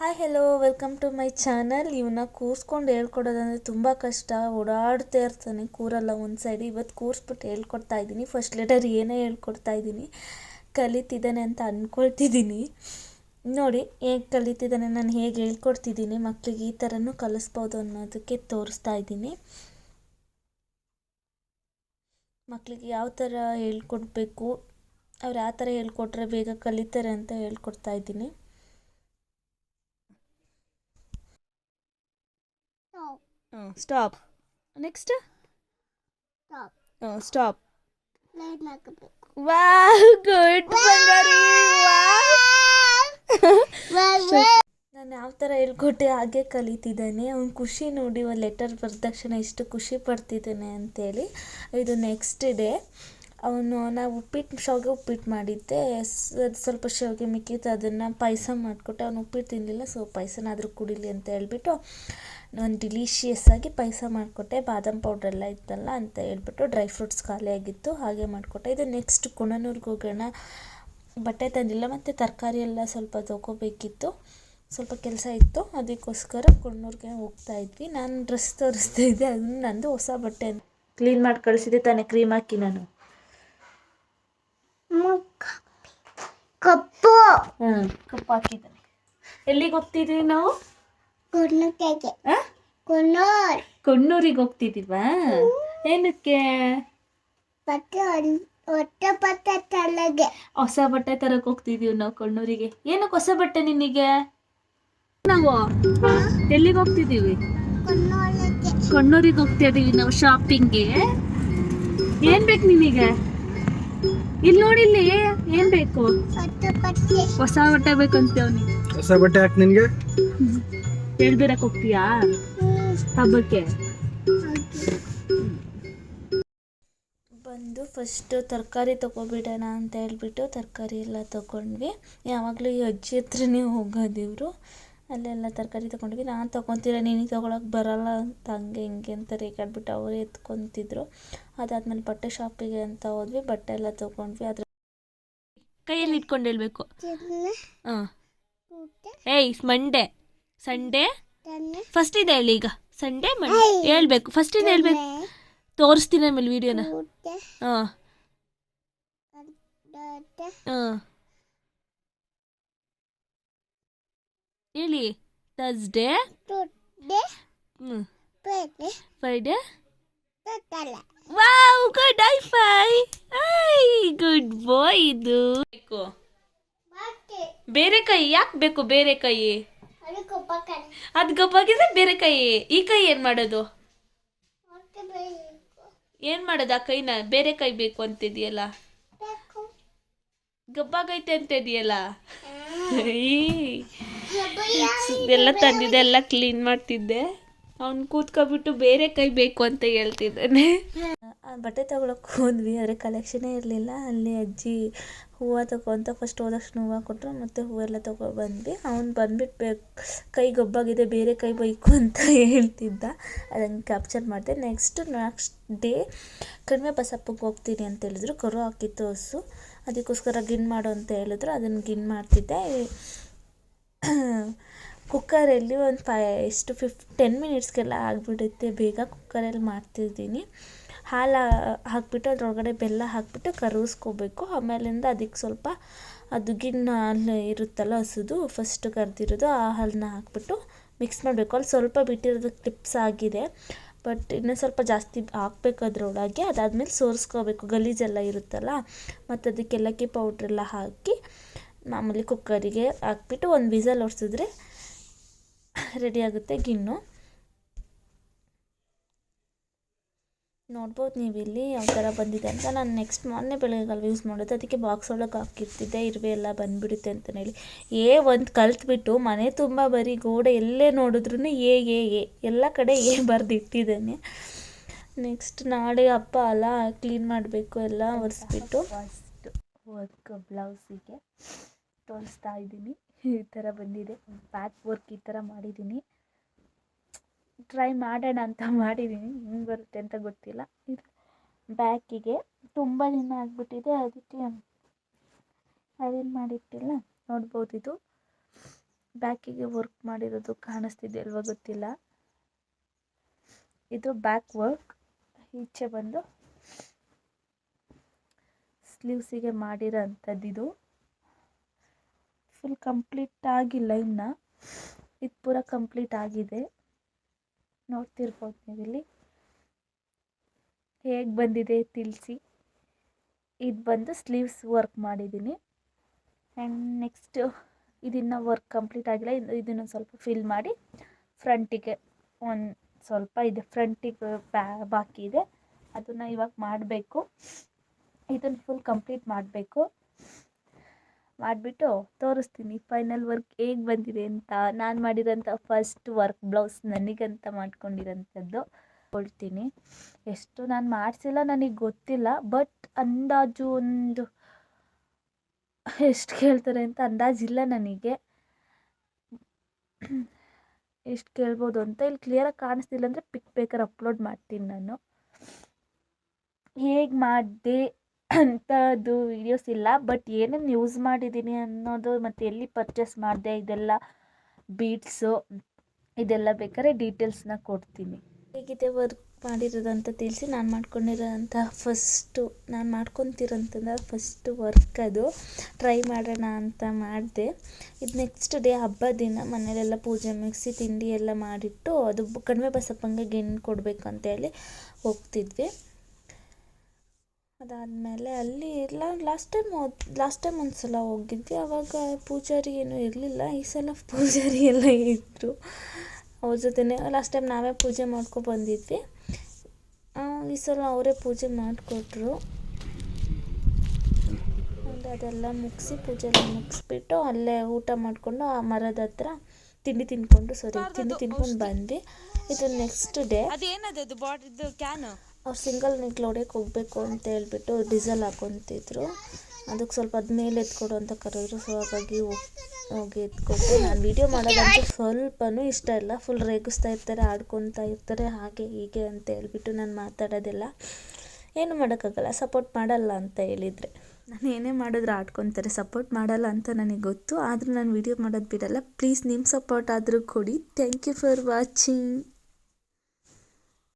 Hi hello welcome to my channel ಇವನ್ನ ಕೂರಿಸ್ಕೊಂಡು ಹೇಳ್ಕೊಡೋದಂದರೆ ತುಂಬ ಕಷ್ಟ. ಓಡಾಡ್ತಾ ಇರ್ತಾನೆ ಕೂರಲ್ಲ ಒಂದು ಸೈಡ್ ಇವತ್ತು ಕೂರಿಸ್ಬಿಟ್ಟು ಹೇಳ್ಕೊಡ್ತಾ ಇದ್ದೀನಿ. ಫಸ್ಟ್ ಲೆಟರ್ ಏನೇ ಹೇಳ್ಕೊಡ್ತಾ ಇದ್ದೀನಿ. ಕಲಿತಿದ್ದಾನೆ ಅಂತ ಅಂದ್ಕೊಳ್ತಿದ್ದೀನಿ ನೋಡಿ, ಹೇಗೆ ಕಲಿತಿದ್ದಾನೆ, ನಾನು ಹೇಗೆ ಹೇಳ್ಕೊಡ್ತಿದ್ದೀನಿ ಮಕ್ಕಳಿಗೆ ಈ ಥರನೂ ಕಲಿಸ್ಬೋದು ಅನ್ನೋದಕ್ಕೆ ತೋರಿಸ್ತಾ ಇದ್ದೀನಿ. ಮಕ್ಕಳಿಗೆ ಯಾವ ಥರ ಹೇಳ್ಕೊಡ್ಬೇಕು, ಅವ್ರು ಯಾವ ಥರ ಹೇಳ್ಕೊಟ್ರೆ ಬೇಗ ಕಲಿತಾರೆ ಅಂತ ಹೇಳ್ಕೊಡ್ತಾ ಇದ್ದೀನಿ. Stop next stop. Stop. Wow good. ನಾನು ಯಾವ ಥರ ಹೇಳ್ಕೊಟ್ಟೆ ಹಾಗೆ ಕಲಿತಿದ್ದಾನೆ. ಅವ್ನು ಖುಷಿ ನೋಡಿ ಒಂದು ಲೆಟರ್ ಬರೆದ ತಕ್ಷಣ ಇಷ್ಟು ಖುಷಿ ಪಡ್ತಿದ್ದಾನೆ ಅಂತೇಳಿ. ಇದು ನೆಕ್ಸ್ಟ್ ಡೇ ಅವನು, ನಾವು ಉಪ್ಪಿಟ್ಟು ಶಾವಿಗೆ ಉಪ್ಪಿಟ್ಟು ಮಾಡಿದ್ದೆ. ಅದು ಸ್ವಲ್ಪ ಶಾವಿಗೆ ಮಿಕ್ಕಿತ್ತು, ಅದನ್ನು ಪಾಯಸ ಮಾಡಿಕೊಟ್ಟೆ ಅವನು ಉಪ್ಪಿಟ್ಟು ತಿನ್ನಲಿಲ್ಲ ಸೊ ಪಾಯಸನಾದರೂ ಕುಡೀಲಿ ಅಂತ ಹೇಳ್ಬಿಟ್ಟು ನಾನು ಡಿಲೀಷಿಯಸ್ ಆಗಿ ಪಾಯಸ ಮಾಡಿಕೊಟ್ಟೆ. ಬಾದಾಮ್ ಪೌಡ್ರ್ ಎಲ್ಲ ಇತ್ತಲ್ಲ ಅಂತ ಹೇಳ್ಬಿಟ್ಟು ಡ್ರೈ ಫ್ರೂಟ್ಸ್ ಖಾಲಿಯಾಗಿತ್ತು ಹಾಗೆ ಮಾಡಿಕೊಟ್ಟೆ. ಇದು ನೆಕ್ಸ್ಟ್ ಕುಣನೂರ್ಗೆ ಹೋಗೋಣ. ಬಟ್ಟೆ ತಂದಿಲ್ಲ, ಮತ್ತು ತರಕಾರಿ ಎಲ್ಲ ಸ್ವಲ್ಪ ತೊಗೋಬೇಕಿತ್ತು. ಸ್ವಲ್ಪ ಕೆಲಸ ಇತ್ತು, ಅದಕ್ಕೋಸ್ಕರ ಕುಣ್ಣೂರಿಗೆ ಹೋಗ್ತಾ ಇದ್ವಿ. ನಾನು ಡ್ರೆಸ್ ತೋರಿಸ್ತಾ ಇದ್ದೆ ಅದನ್ನು ನಂದು ಹೊಸ ಬಟ್ಟೆ ಕ್ಲೀನ್ ಮಾಡಿ ಕಳಿಸಿದ್ದೆ ತಾನೇ ಕ್ರೀಮ್ ಹಾಕಿ ನಾನು. ಕಪ್ಪು ಹಾಕಿದ್ದಾನೆ ಎಲ್ಲಿಗೆ ಹೋಗ್ತಿದ್ವಿ ನಾವು? ಕೊಣ್ಣೂರ್ ಕೊಣ್ಣೂರಿಗೆ ಹೋಗ್ತಿದ್ದೀವಾ? ಏನಕ್ಕೆ? ಹೊಟ್ಟೆ ಬಟ್ಟೆ ತಲೆಗೆ ಹೊಸ ಬಟ್ಟೆ ತರಕ್ ಹೋಗ್ತಿದೀವಿ ನಾವು ಕೊಣ್ಣೂರಿಗೆ. ಏನಕ್ಕೆ ಹೊಸ ಬಟ್ಟೆ ನಿನಗೆ? ನಾವು ಎಲ್ಲಿಗೆ ಹೋಗ್ತಿದೀವಿ ಕುಣ್ಣೂರಿಗೆ. ಕೊಣ್ಣೂರಿಗೆ ಹೋಗ್ತಾ ಇದೀವಿ ನಾವು ಶಾಪಿಂಗ್ಗೆ ಏನ್ ಬೇಕು ನಿನಗೆ? ಇಲ್ಲಿ ನೋಡಿಲ್ಲಿ ಏನ್ ಬೇಕು? ಬಟ್ಟೆ ಹೊಸ ಬಟ್ಟೆ ಬೇಕಂತ ಅವನಿಗೆ. ಹೊಸ ಬಟ್ಟೆ ಹಾಕಿ ನಿನಗೆ? ಹೇಳ್ಬಿರಕ್ ಹೋಗ್ತೀಯಾ? ಹಬ್ಬಕ್ಕೆ? ಬಂದು ಫಸ್ಟ್ ತರಕಾರಿ ತೊಗೊಬಿಡೋಣ ಅಂತ ಹೇಳ್ಬಿಟ್ಟು ತರಕಾರಿ ಎಲ್ಲ ತೊಗೊಂಡ್ವಿ. ಯಾವಾಗಲೂ ಈ ಅಜ್ಜಿ ಹತ್ರನೇ ಹೋಗೋದು ಇವರು. ಅಲ್ಲೆಲ್ಲ ತರಕಾರಿ ತೊಗೊಂಡ್ವಿ. ನಾನು ತೊಗೊತೀರ ನೀನು ತೊಗೊಳಕ್ಕೆ ಬರಲ್ಲ ಅಂತ ಹಂಗೆ ಹಿಂಗೆ ಅಂತ ರೇಗಾಡ್ಬಿಟ್ಟು ಅವರೇ ಎತ್ಕೊತಿದ್ರು. ಅದಾದ್ಮೇಲೆ ಬಟ್ಟೆ ಶಾಪಿಗೆ ಅಂತ ಹೋದ್ವಿ ಬಟ್ಟೆ ಎಲ್ಲ ತೊಗೊಂಡ್ವಿ. ಅದ್ರ ಇಟ್ಕೊಂಡು ಹೇಳ್ಬೇಕು ಹಾಂ. ಏಯ್ ಮಂಡೇ ಸಂಡೇ ಫಸ್ಟ್ ಇದೆ ಹೇಳಿ ಈಗ. ಸಂಡೇ ಮಂಡೇ ಹೇಳ್ಬೇಕು. ಫಸ್ಟ್ ಇದೆ ಹೇಳ್ಬೇಕು? ತೋರಿಸ್ತೀನಿ ಆಮೇಲೆ ವಿಡಿಯೋನ. ಹಾಂ. ಹಾಂ. ಹೇಳಿ. ಥರ್ಸ್ಡೇ ಹ್ಞೂ Friday wow good I five I good boy ಇದು. ಬೇಕು. ಬೇರೆ ಕೈ ಯಾಕೆ ಬೇಕು ಬೇರೆ ಕೈ? ಅದು ಗಬ್ಬಾಗಿದ್ರೆ ಬೇರೆ ಕೈ. ಈ ಕೈ ಏನು ಮಾಡೋದು? ಏನು ಮಾಡೋದು ಆ ಕೈನ? ಬೇರೆ ಕೈ ಬೇಕು ಅಂತಿದೆಯಲ್ಲ. ಗಬ್ಬಾಗೈತೆ ಅಂತ ಇದೆಯಲ್ಲ ಎಲ್ಲ ತಂದಿದ್ದೆ ಎಲ್ಲ ಕ್ಲೀನ್ ಮಾಡ್ತಿದ್ದೆ. ಅವ್ನು ಕೂತ್ಕೊಬಿಟ್ಟು ಬೇರೆ ಕೈ ಬೇಕು ಅಂತ ಹೇಳ್ತಿದ್ದಾನೆ. ಬಟ್ಟೆ ತಗೊಳಕ್ಕೆ ಹೋದ್ವಿ ಆದರೆ ಕಲೆಕ್ಷನೇ ಇರಲಿಲ್ಲ. ಅಲ್ಲಿ ಅಜ್ಜಿ ಹೂವು ತಗೊಂತ ಫಸ್ಟ್ ಹೋದ ತಕ್ಷಣ ಹೂವು ಕೊಟ್ಟರು ಮತ್ತು ಹೂವೆಲ್ಲ ತೊಗೊಬಂದ್ವಿ. ಅವ್ನು ಬಂದ್ಬಿಟ್ಟು ಬೇ, ಕೈ ಗೊಬ್ಬಾಗಿದೆ, ಬೇರೆ ಕೈ ಬೈಕು ಅಂತ ಹೇಳ್ತಿದ್ದ. ಅದನ್ನು ಕ್ಯಾಪ್ಚರ್ ಮಾಡಿದೆ. ನೆಕ್ಸ್ಟ್ ನೆಕ್ಸ್ಟ್ ಡೇ ಕಡಿಮೆ ಬಸಪ್ಪಗೆ ಹೋಗ್ತೀನಿ ಅಂತ ಹೇಳಿದ್ರು. ಕರು ಹಾಕಿತ್ತು ಹಸು ಅದಕ್ಕೋಸ್ಕರ ಗಿನ್ ಮಾಡು ಅಂತ ಹೇಳಿದ್ರು. ಅದನ್ನು ಗಿನ್ ಮಾಡ್ತಿದ್ದೆ. ಕುಕ್ಕರಲ್ಲಿ ಒಂದು ಫೈ, ಎಷ್ಟು ಫಿಫ್, ಟೆನ್ ಮಿನಿಟ್ಸ್ಗೆಲ್ಲ ಆಗಿಬಿಡುತ್ತೆ. ಬೇಗ ಕುಕ್ಕರಲ್ಲಿ ಮಾಡ್ತಿದ್ದೀನಿ. ಹಾಲು ಹಾಕಿಬಿಟ್ಟು ಅದರೊಳಗಡೆ ಬೆಲ್ಲ ಹಾಕಿಬಿಟ್ಟು ಕರಗಿಸ್ಕೋಬೇಕು. ಆಮೇಲಿಂದ ಅದಕ್ಕೆ ಸ್ವಲ್ಪ ಅದು ಗಿಣ್ಣ ಹಾಲು ಇರುತ್ತಲ್ಲ ಹಸಿದು ಫಸ್ಟ್ ಕರೆದಿರೋದು ಆ ಹಾಲನ್ನ ಹಾಕಿಬಿಟ್ಟು ಮಿಕ್ಸ್ ಮಾಡಬೇಕು. ಅಲ್ಲಿ ಸ್ವಲ್ಪ ಬಿಟ್ಟಿರೋದು ಕ್ಲಿಪ್ಸ್ ಆಗಿದೆ. ಬಟ್ ಇನ್ನೂ ಸ್ವಲ್ಪ ಜಾಸ್ತಿ ಹಾಕ್ಬೇಕು ಅದರೊಳಗೆ. ಅದಾದಮೇಲೆ ಸೋರಿಸ್ಕೋಬೇಕು. ಗಲೀಜೆಲ್ಲ ಇರುತ್ತಲ್ಲ. ಮತ್ತು ಅದಕ್ಕೆ ಏಲಕ್ಕಿ ಪೌಡ್ರೆಲ್ಲ ಹಾಕಿ ಮಾಮೂಲಿ ಕುಕ್ಕರಿಗೆ ಹಾಕ್ಬಿಟ್ಟು ಒಂದು ವಿಸಲ್ ಹೊಡ್ಸಿದ್ರೆ ರೆಡಿ ಆಗುತ್ತೆ ಗಿಣ್ಣು. ನೋಡ್ಬೋದು ನೀವು ಇಲ್ಲಿ ಯಾವ ಥರ ಬಂದಿದೆ ಅಂತ. ನಾನು ನೆಕ್ಸ್ಟ್ ಮೊನ್ನೆ ಬೆಳಗ್ಗೆಗಲ್ವ ಯೂಸ್ ಮಾಡೋದು ಅದಕ್ಕೆ ಬಾಕ್ಸ್ ಒಳಗೆ ಹಾಕಿರ್ತಿದ್ದೆ. ಇರುವೆ ಎಲ್ಲ ಬಂದುಬಿಡುತ್ತೆ ಅಂತ ಹೇಳಿ ಏ, ಒಂದು ಕಲ್ತ್ಬಿಟ್ಟು ಮನೆ ತುಂಬ ಬರೀ ಗೋಡೆ ಎಲ್ಲೇ ನೋಡಿದ್ರೂ ಏ ಏ ಏ. ಎಲ್ಲ ಕಡೆ ಏ ಬರೆದಿಟ್ಟಿದ್ದೇನೆ ನೆಕ್ಸ್ಟ್ ನಾಳೆ ಹಬ್ಬ ಅಲ್ಲ. ಕ್ಲೀನ್ ಮಾಡಬೇಕು ಎಲ್ಲ ಒರೆಸ್ಬಿಟ್ಟು. ವರ್ಕ್ ಬ್ಲೌಸಿಗೆ ತೋರಿಸ್ತಾ ಇದ್ದೀನಿ. ಈ ಥರ ಬಂದಿದೆ. ಬ್ಯಾಕ್ ವರ್ಕ್ ಈ ಥರ ಮಾಡಿದ್ದೀನಿ ಟ್ರೈ ಮಾಡೋಣ ಅಂತ ಮಾಡಿದ್ದೀನಿ ಹೆಂಗೆ ಬರುತ್ತೆ ಅಂತ ಗೊತ್ತಿಲ್ಲ. ಇದು ಬ್ಯಾಕಿಗೆ ತುಂಬ ದಿನ ಆಗಿಬಿಟ್ಟಿದೆ. ಅದಕ್ಕೆ ಅದೇನು ಮಾಡಿಟ್ಟಿಲ್ಲ ನೋಡ್ಬೋದು ಇದು. ಬ್ಯಾಕಿಗೆ ವರ್ಕ್ ಮಾಡಿರೋದು ಕಾಣಿಸ್ತಿದೆ ಅಲ್ವ ಗೊತ್ತಿಲ್ಲ. ಇದು ಬ್ಯಾಕ್ ವರ್ಕ್ ಈಚೆ ಬಂದು ಸ್ಲೀವ್ಸಿಗೆ ಮಾಡಿರೋ ಅಂಥದ್ದು ಇದು ಫುಲ್ ಕಂಪ್ಲೀಟ್ ಆಗಿಲ್ಲ ಇನ್ನು. ಇದು ಪೂರ ಕಂಪ್ಲೀಟ್ ಆಗಿದೆ. ನೋಡ್ತಿರ್ಬೋದು ನೀವಿಲ್ಲಿ. ಹೇಗೆ ಬಂದಿದೆ ತಿಳಿಸಿ. ಇದು ಬಂದು ಸ್ಲೀವ್ಸ್ ವರ್ಕ್ ಮಾಡಿದ್ದೀನಿ. ಆ್ಯಂಡ್ ನೆಕ್ಸ್ಟು ಇದನ್ನು ವರ್ಕ್ ಕಂಪ್ಲೀಟ್ ಆಗಿಲ್ಲ. ಇದು ಇದನ್ನು ಸ್ವಲ್ಪ ಫಿಲ್ ಮಾಡಿ ಫ್ರಂಟಿಗೆ ಒಂದು ಸ್ವಲ್ಪ ಇದೆ. ಫ್ರಂಟಿಗೆ ಬ್ಯಾ ಬಾಕಿ ಇದೆ. ಅದನ್ನು ಇವಾಗ ಮಾಡಬೇಕು. ಇದನ್ನು ಫುಲ್ ಕಂಪ್ಲೀಟ್ ಮಾಡಬೇಕು. ಮಾಡಿಬಿಟ್ಟು ತೋರಿಸ್ತೀನಿ ಫೈನಲ್ ವರ್ಕ್ ಹೇಗೆ ಬಂದಿದೆ ಅಂತ. ನಾನು ಮಾಡಿರೋಂಥ ಫಸ್ಟ್ ವರ್ಕ್ ಬ್ಲೌಸ್ ನನಗಂತ ಮಾಡ್ಕೊಂಡಿರೋಂಥದ್ದು. ಕೊಡ್ತೀನಿ. ಎಷ್ಟು ನಾನು ಮಾಡಿಸಿಲ್ಲ ನನಗೆ ಗೊತ್ತಿಲ್ಲ ಬಟ್ ಅಂದಾಜು ಒಂದು ಎಷ್ಟು ಕೇಳ್ತಾರೆ ಅಂತ ಅಂದಾಜಿಲ್ಲ ನನಗೆ. ಎಷ್ಟು ಕೇಳ್ಬೋದು ಅಂತ ಇಲ್ಲಿ ಕ್ಲಿಯರಾಗಿ ಕಾಣಿಸ್ತಿಲ್ಲ ಅಂದರೆ ಪಿಕ್ ಬೇಕಾದ್ರೆ ಅಪ್ಲೋಡ್ ಮಾಡ್ತೀನಿ ನಾನು. ಹೇಗೆ ಮಾಡಿದೆ? ಅಂಥದ್ದು ವೀಡಿಯೋಸ್ ಇಲ್ಲ ಬಟ್ ಏನೇನು ಯೂಸ್ ಮಾಡಿದ್ದೀನಿ ಅನ್ನೋದು ಮತ್ತು ಎಲ್ಲಿ ಪರ್ಚೇಸ್ ಮಾಡಿದೆ ಇದೆಲ್ಲ ಬೀಡ್ಸು ಇದೆಲ್ಲ ಬೇಕಾದ್ರೆ ಡೀಟೇಲ್ಸ್ನ ಕೊಡ್ತೀನಿ. ಹೇಗಿದೆ ವರ್ಕ್ ಮಾಡಿರೋದಂತ ತಿಳಿಸಿ, ನಾನು ಮಾಡ್ಕೊಂಡಿರೋಂಥ ಫಸ್ಟು ನಾನು ಮಾಡ್ಕೊತಿರೋಂಥದ್ದು ಫಸ್ಟು ವರ್ಕ್ ಅದು. ಟ್ರೈ ಮಾಡೋಣ ಅಂತ ಮಾಡಿದೆ. ಇದು ನೆಕ್ಸ್ಟ್ ಡೇ ಹಬ್ಬ ದಿನ, ಮನೇಲೆಲ್ಲ ಪೂಜೆ ಮುಗಿಸಿ ತಿಂಡಿ ಎಲ್ಲ ಮಾಡಿಟ್ಟು ಅದು ಕಡಿಮೆ ಬಸಪ್ಪಂಗೆ ಗೆಣ್ಣು ಕೊಡಬೇಕು ಅಂತೇಳಿ ಹೋಗ್ತಿದ್ವಿ. ಅದಾದಮೇಲೆ ಅಲ್ಲಿ ಎಲ್ಲ ಲಾಸ್ಟ್ ಟೈಮ್ ಲಾಸ್ಟ್ ಟೈಮ್ ಒಂದು ಸಲ ಹೋಗಿದ್ವಿ ಆವಾಗ ಪೂಜಾರಿ ಏನೂ ಇರಲಿಲ್ಲ, ಈ ಸಲ ಪೂಜಾರಿ ಎಲ್ಲ ಇದ್ದರು ಅವ್ರ ಜೊತೆನೇ ಲಾಸ್ಟ್ ಟೈಮ್ ನಾವೇ ಪೂಜೆ ಮಾಡ್ಕೊ ಬಂದಿದ್ವಿ. ಈ ಸಲ ಅವರೇ ಪೂಜೆ ಮಾಡಿಕೊಟ್ರು. ಅದೆಲ್ಲ ಮುಗಿಸಿ, ಪೂಜೆ ಎಲ್ಲ ಮುಗಿಸ್ಬಿಟ್ಟು ಅಲ್ಲೇ ಊಟ ಮಾಡಿಕೊಂಡು ಆ ಮರದ ಹತ್ರ ತಿಂಡಿ ತಿನ್ಕೊಂಡು ಸರಿ ತಿಂಡಿ ತಿನ್ಕೊಂಡು ಬಂದ್ವಿ. ಇದು ನೆಕ್ಸ್ಟ್ ಡೇ ಅದೇನದು ಕ್ಯಾನು ಅವ್ರು ಸಿಂಗಲ್ ನಿಕ್ಲು ಹೊಡ್ಯಕ್ಕೆ ಹೋಗಬೇಕು ಅಂತ ಹೇಳ್ಬಿಟ್ಟು ಡೀಸೆಲ್ ಹಾಕೊತಿದ್ರು. ಅದಕ್ಕೆ ಸ್ವಲ್ಪ ಅದು ಮೇಲೆ ಎತ್ಕೊಡು ಅಂತ ಕರೆದ್ರು. ಸೊ ಹಾಗಾಗಿ ಹೋಗಿ ಎತ್ಕೊಟ್ಟು ನಾನು ವೀಡಿಯೋ ಮಾಡೋದಂತೂ ಸ್ವಲ್ಪನೂ ಇಷ್ಟ ಇಲ್ಲ. ಫುಲ್ ರೇಗಿಸ್ತಾ ಇರ್ತಾರೆ, ಆಡ್ಕೊತಾ ಇರ್ತಾರೆ, ಹಾಗೆ ಹೀಗೆ ಅಂತ ಹೇಳ್ಬಿಟ್ಟು ನಾನು ಮಾತಾಡೋದಿಲ್ಲ. ಏನು ಮಾಡೋಕ್ಕಾಗಲ್ಲ. ಸಪೋರ್ಟ್ ಮಾಡಲ್ಲ ಅಂತ ಹೇಳಿದರೆ. ನಾನು ಏನೇ ಮಾಡಿದ್ರು ಆಡ್ಕೊತಾರೆ. ಸಪೋರ್ಟ್ ಮಾಡಲ್ಲ ಅಂತ ನನಗೆ ಗೊತ್ತು. ಆದರೂ ನಾನು ವೀಡಿಯೋ ಮಾಡೋದು ಬಿಡಲ್ಲ. ಪ್ಲೀಸ್ ನಿಮ್ಮ ಸಪೋರ್ಟ್ ಆದರೂ ಕೊಡಿ. Thank you for watching